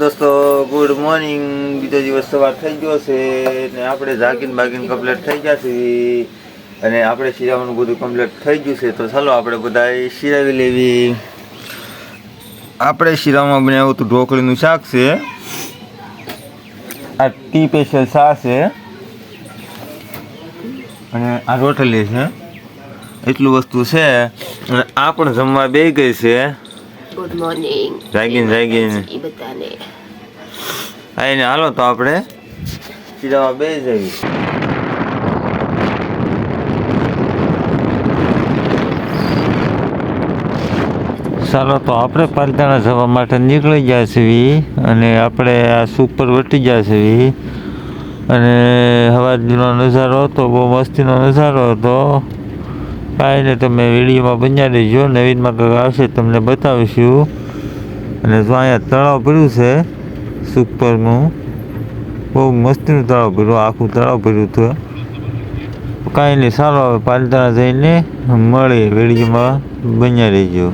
દોસ્તો good morning બીજો દિવસ સવાર થઈ ગયો છે ને આપણે જાગીન બાગીન કમ્પ્લીટ થઈ ગયા છે અને આપણે શિરાવાનું બધું કમ્પ્લીટ થઈ ગયું છે. તો ચાલો આપણે બધા શિરાવી લેવી. આપણે શિરામાં બનાવ્યું હતું ઢોકળીનું શાક છે. આ ટી સ્પેશિયલ શાક છે. અને આ રોટલી છે. એટલું વસ્તુ છે. અને આ પણ જમવા બે ગઈ છે. ગુડ મોર્નિંગ જાગીને જાગીને એ બધાને. હા હાલો તો આપણે સીધા બે જઈએ. ચાલો તો આપણે પાલતાણા જવા માટે નીકળી ગયા છીએ અને આપણે આ સુપર વટી ગયા છીએ. અને હવાજીનો નજારો હતો બહુ મસ્તીનો નજારો હતો. કાંઈ ને તમે વિડીયોમાં બન્યા દેજો નવીનમાં કંઈક આવશે તમને બતાવીશું. અને જો અહીંયા તળાવ ભર્યું છે સુપરનું બહુ મસ્તનું તળાવ ભર્યું, આખું તળાવ ભર્યું હતું. કાંઈ નહીં, સારું હવે પાલિતાણા જઈને મળીએ વિડીયોમાં બન્યા રહેજો.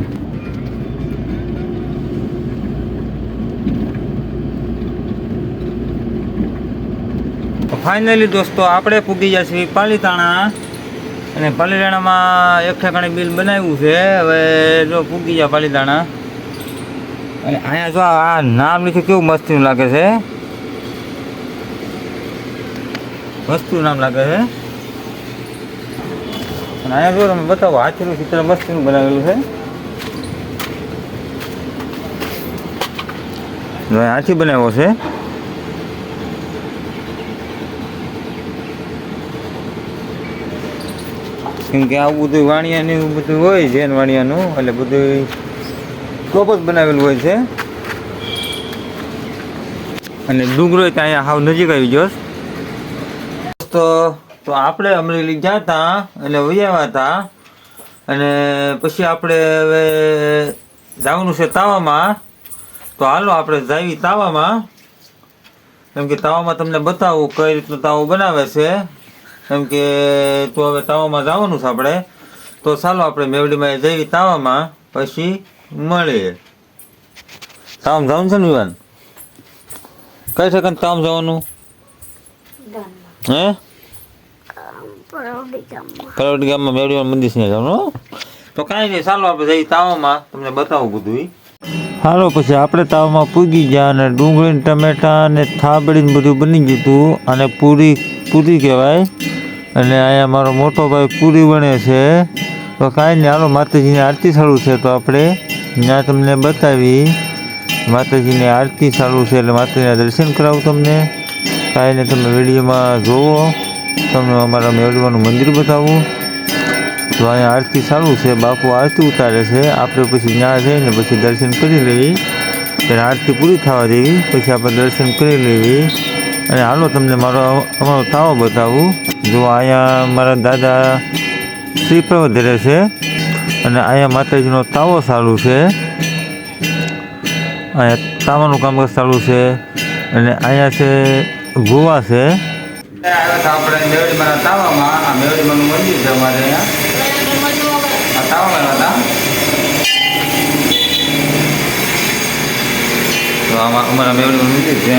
ફાઇનલી દોસ્તો, આપણે પૂગી ગયા છીએ પાલીતાણા. અને પાલીતાણામાં એક ઠેકાણે બિલ બનાવ્યું છે. હવે જો પૂકી જાય પાલીતાણા અને અહીંયા જો આ નામ લીધું કેવું મસ્તીનું લાગે છે? મસ્તીનું નામ લાગે છે. અને અહીંયા જો તમે બતાવો, હાથીનું ચિત્ર મસ્તીનું બનાવેલું છે. હાથી બનાવ્યો છે. કેમ કે આવું બધું વાણિયાનું બધું હોય જૈન વાણિયાનું, એટલે બધું ટોપ જ બનાવેલું હોય છે. અને ડુંગરો ત્યાં અહીંયા હાવ નજીક આવી તો તો આપણે અમરેલી ગયા હતા એટલે વૈયાવા હતા અને પછી આપણે હવે જવાનું છે તાવામાં. તો હાલો આપણે જાવી તાવામાં. કેમ કે તાવામાં તમને બતાવું કઈ રીતનો તાવો બનાવે છે. કેમ કે તો હવે તાવામાં જવાનું છે આપણે. તો ચાલો આપણે મેવડીમાં જઈએ તાવામાં, પછી મળીએ. તાવ જવાનું છે ને વિવાન કઈ સેકન્ડ તામ જવાનું? હે? કરોડ ગામમાં મેવડીમાં મંદિર છે જવાનું તો કાંઈ નહીં, ચાલો આપણે જઈએ તાવામાં. તમને બતાવું બધું હાલો, પછી આપણે તાવમાં પૂગી ગયા અને ડુંગળી ટમેટા અને થાબડી ને બધું બની ગયું હતું. અને પૂરી પૂરી કહેવાય. અને અહીંયા મારો મોટો ભાઈ પૂરી બને છે. તો કાંઈ નહીં, હાલો માતાજીની આરતી ચાલુ છે તો આપણે ત્યાં તમને બતાવી. માતાજીની આરતી ચાલુ છે એટલે માતાજીના દર્શન કરાવું તમને. કાંઈ નહીં, તમે વિડીયોમાં જોવો. તમને અમારા મેળવાનું મંદિર બતાવું. તો અહીંયા આરતી ચાલુ છે, બાપુ આરતી ઉતારે છે. આપણે પછી ત્યાં જઈને પછી દર્શન કરી લેવી ત્યારે આરતી પૂરી થવા દેવી, પછી આપણે દર્શન કરી લેવી અને હાલો તમને મારો અમારો તાવો બતાવું. જો અહીંયા મારા દાદા શ્રીફળ ધરે છે અને અહીંયા માતાજીનો તાવો ચાલુ છે. અહીંયા તાવાનું કામકાજ ચાલુ છે અને અહીંયા છે ગોવા છે. આપણે છે અમારે મેવડીમાનું મંદિર છે.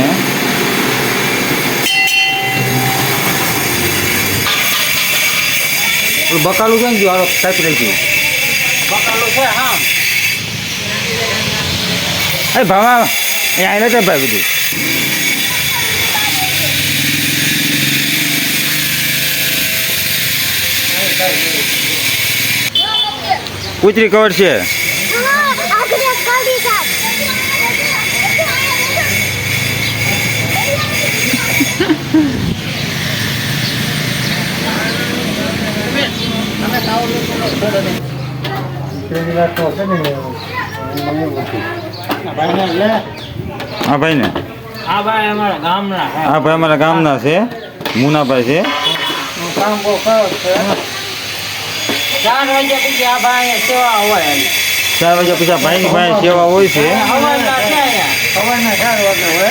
પેલું બકાલું કેમ ગયું? હાલો સાહેબ રહી ગયું બકાલું છે હા એ ભાવા અહીંયા આવીને ભાઈ બધું કૂતરી કવર છે. હા ભાઈ ને આ ભાઈ અમારા ગામના છે. ભાઈ અમારા ગામના છે. મુનાભાઈ છે. કામ બહુ સરસ છે. ચાર વાગ્યા પછી આ ભાઈ સેવા હોય ચાર વાગ્યા પછી આ ભાઈની ભાઈ સેવા હોય છે. સવારના છે અહીંયા. સવારના ચાર વાગે હોય.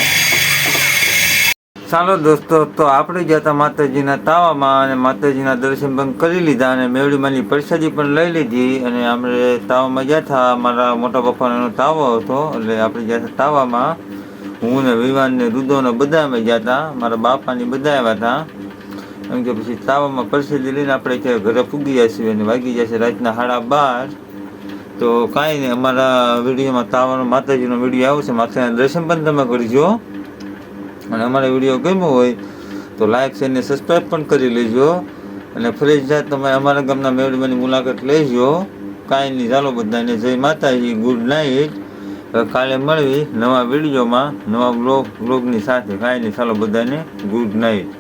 ચાલો દોસ્તો, તો આપણે જતા માતાજીના તાવામાં અને માતાજીના દર્શન પણ કરી લીધા અને મેવડીમાંની પ્રસાદી પણ લઈ લીધી અને આપણે તાવામાં ગયા હતા. મારા મોટા પપ્પાનો તાવો હતો, એટલે આપણે ગયા હતા તાવામાં. હું ને વિવાન ને બધામાં ને બધા અમે ગયા હતા. મારા બાપાની બધા આવ્યા હતા. એમ કે પછી તાવામાં પરસેદી લઈને આપણે કે ઘરે પૂગી જશું અને વાગી જશે રાતના સાડા બાર. તો કાંઈ નહીં, અમારા વિડીયોમાં તાવાનો માતાજીનો વીડિયો આવશે. માતાજીના દર્શન પણ તમે કરજો. અને અમારો વીડિયો ગમ્યો હોય તો લાઈક છે એને સબસ્ક્રાઈબ પણ કરી લેજો. અને ફરજિયાત તમે અમારા ગામના મેળવાની મુલાકાત લેજો. કાંઈ નહીં, ચાલો બધાને જય માતાજી ગુડ નાઇટ કાલે મળવી નવા વિડીયોમાં, નવા બ્લોગ બ્લોગની સાથે. કાંઈ નહીં, ચાલો બધાને ગુડ નાઇટ